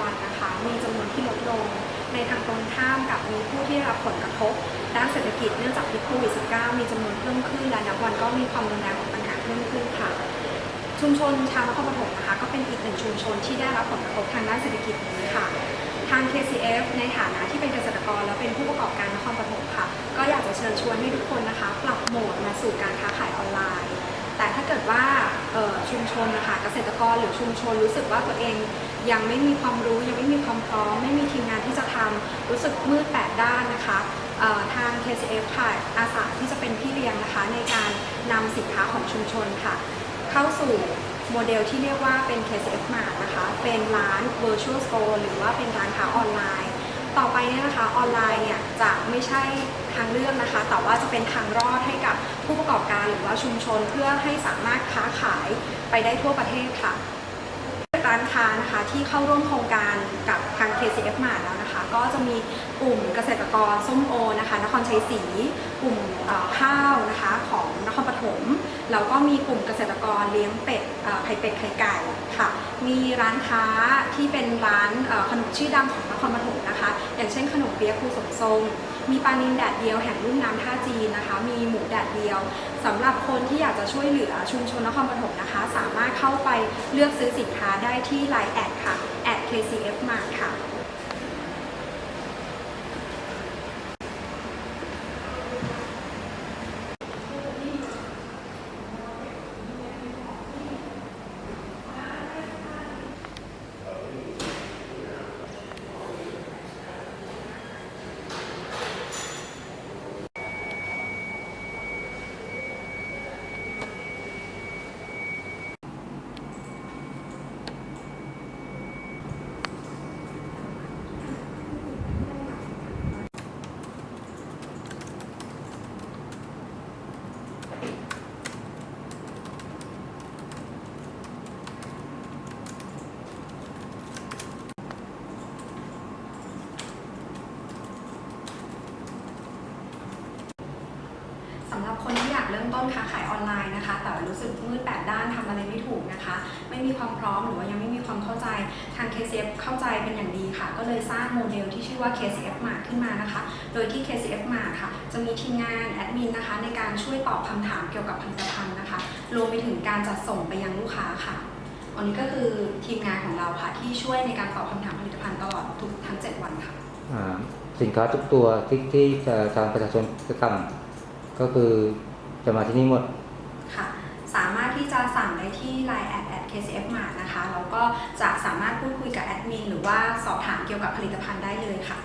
วันนะคะ มีจำนวนที่ลดลง ในทางตรงข้ามกับมีผู้ที่ได้รับผลกระทบด้านเศรษฐกิจเนื่องจากพิษโควิด -19 มีจำนวนเพิ่มขึ้น และนับวันก็มีความรุนแรงของปัญหาเพิ่มขึ้นค่ะ ชุมชนชาวนครปฐมนะคะ ก็เป็นอีกหนึ่งชุมชนที่ได้รับผลกระทบทางด้านเศรษฐกิจนี้ค่ะ ทาง KCF ในฐานะที่เป็นเกษตรกรและเป็นผู้ประกอบการนครปฐมค่ะ ก็อยากจะเชิญชวนให้ทุกคนนะคะ ปรับโหมดมาสู่การค้าขายออนไลน์ แต่ถ้าเกิดว่า ชุมชนนะคะเกษตรกรหรือชุมชนรู้สึกว่าตัวเองยังไม่มีความรู้ยังไม่มีความพร้อม ไม่มีทีมงานที่จะทำรู้สึกมืดแปดด้านนะคะทาง KCF ค่ะอาสาที่จะเป็นพี่เลี้ยงนะคะในการนำสินค้าของชุมชนค่ะ เข้าสู่โมเดลที่เรียกว่าเป็น KCF Mart นะคะ เป็นร้าน Virtual Store หรือว่าเป็นร้านค้าออนไลน์ ต่อไปเนี่ยนะคะออนไลน์เนี่ยจะไม่ใช่ทางเลือกนะคะ แต่ว่าจะเป็นทางรอดให้กับผู้ประกอบการหรือว่าชุมชนเพื่อให้สามารถค้าขายไปได้ทั่วประเทศค่ะ ร้านค้านะคะที่เข้าร่วมโครงการกับทาง KCF Mart แล้วนะคะ ก็จะมีกลุ่มเกษตรกรส้มโอนะคะนครชัยศรีกลุ่มข้าวนะคะของนครปฐมแล้วก็มีกลุ่มเกษตรกรเลี้ยงเป็ดไข่เป็ดไข่ไก่ค่ะ มีร้านค้าที่เป็นร้านขนมชื่อดังของนครปฐมนะคะ อย่างเช่นขนมเปี๊ยะครูสมทรง มีปลานิลแดดเดียวแห่งรุ่มน้ำท่าจีนนะคะ มีหมูแดดเดียวสำหรับคนที่อยากจะช่วยเหลือชุมชนนครปฐมนะคะ สามารถเข้าไปเลือกซื้อสินค้าได้ที่ไลน์แอดค่ะ @kcf มาค่ะ สำห รับคนที่อยากเริ่มต้นค้าขายออนไลน์นะคะ แต่รู้สึกมืดแปดด้านทำอะไรไม่ถูกนะคะ ไม่มีความพร้อมหรือว่ายังไม่มีความเข้าใจทาง KCF เข้าใจเป็นอย่างดีค่ะ ก็เลยสร้างโมเดลที่ชื่อว่า KCF Mart ขึ้นมานะคะ โดยที่ KCF Mart ค่ะ จะมีทีมงานแอดมินนะคะ ในการช่วยตอบคำถามเกี่ยวกับผลิตภัณฑ์นะคะรวมไปถึงการจัดส่งไปยังลูกค้าค่ะอันนี้ก็คือทีมงานของเราค่ะที่ช่วยในการตอบคำถามผลิตภัณฑ์ตลอดทุกทั้ง 7 วันค่ะสินค้าทุกตัวที่ที่จะทางประชาชนจะสั่งก็คือ จะมาที่นี่หมดค่ะสามารถที่จะสั่งได้ที่ Line แอดแอด KCF Mart นะคะแล้วก็จะสามารถพูดคุยกับแอดมินหรือว่าสอบถามเกี่ยวกับผลิตภัณฑ์ได้เลยค่ะ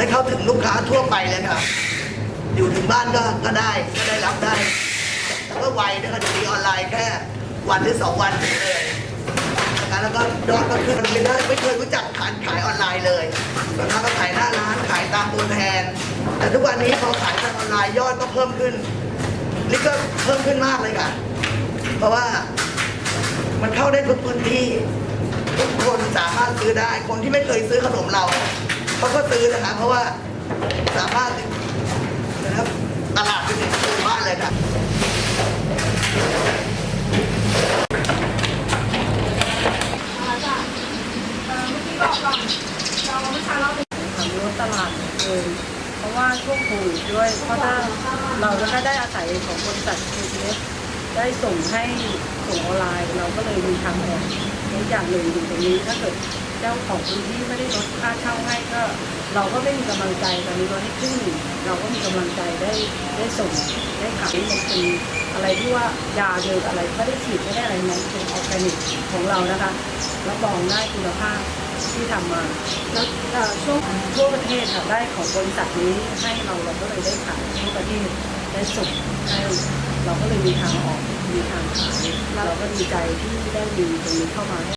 ได้เข้าถึงลูกค้าทั่วไปเลยค่ะอยู่ถึงบ้านก็ก็ได้ก็ได้รับได้ก็ไวนะคะจะมีออนไลน์แค่วันหรือสองวันเลยนะคะแล้วก็ยอดก็ขึ้นมันไม่ได้ไม่เคยรู้จักขายขายออนไลน์เลยลูกค้าก็ขายหน้าร้านขายตามตัวแทน แต่ทุกวันนี้พอขายทางออนไลน์ยอดก็เพิ่มขึ้นนี่ก็เพิ่มขึ้นมากเลยค่ะ เพราะว่ามันเข้าได้ทุกพื้นที่ทุกคนสามารถซื้อได้ คนที่ไม่เคยซื้อขนมเรา เขาก็ซื้อนะคะเพราะว่าสามารถนะครับตลาดเป็นหนึ่งหมู่บ้านเลยค่ะทำรถตลาดเลยเพราะว่าช่วงโควิดด้วยเพราะถ้าเราก็ได้อาศัยของบริษัท KTS ได้ส่งให้ส่งออนไลน์ เราก็เลยมีทางออกในอย่างหนึ่งอยู่ตรงนี้ถ้าเกิดเจ้าของพื้นที่ไม่ได้ลดค่าเช่าให้ก็ เราก็ไม่มีกำลังใจตอนนี้ลดให้ครึ่งหนึ่งเราก็มีกำลังใจได้ได้ส่งได้ขายมันเป็นอะไรที่ว่ายาเดินอะไรไม่ได้ฉีดไม่ได้อะไรมันเป็นออร์แกนิกของเรานะคะรับรองได้คุณภาพที่ทำมาแล้วช่วงทั่วประเทศค่ะได้ของบริษัทนี้ให้เราเราก็เลยได้ขายทั่วประเทศได้ส่งให้ เราก็เลยมีทางออกมีทางขายเราก็ดีใจที่ได้ดีตรงนี้เข้ามา